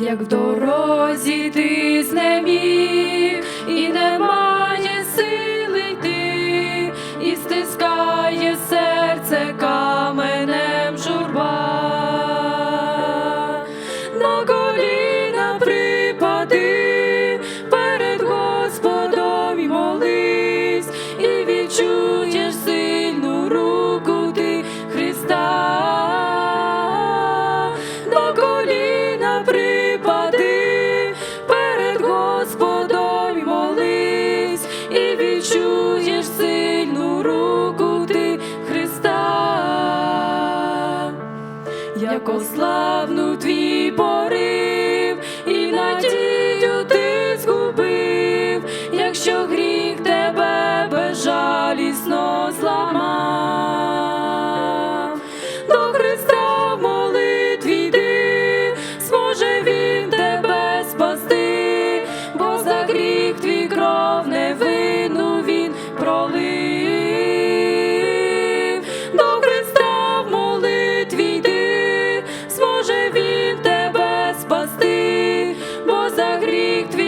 як в дорозі ти знеміг, і немає відчуєш сильну руку ти Христа як ославну твій порив, і надію ти згубив, якщо гріх тебе безжалісно зламав.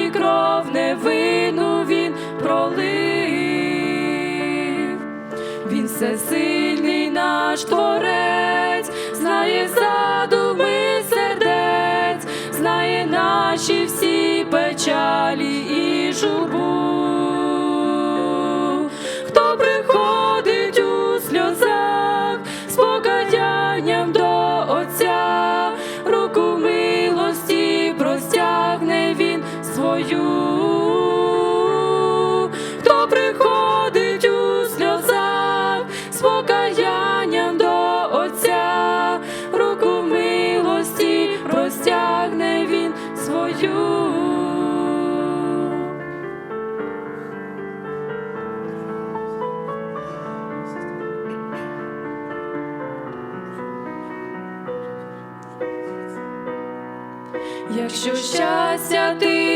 Твій кров невинну Він пролив. Він всесильний наш творець, знає задуми сердець, знає наші всі печалі і журбу. Свою. Хто приходить у сльозах з покаянням до Отця, руку милості простягне він свою. Якщо щастя ти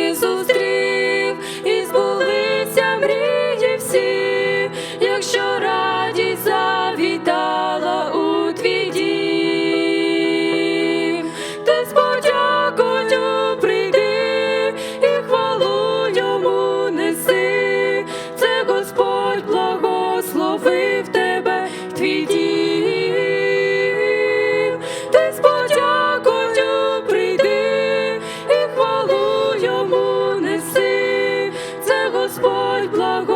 благословив тебе, твій ти з подякою прийди і хвалу йому неси, це Господь благо.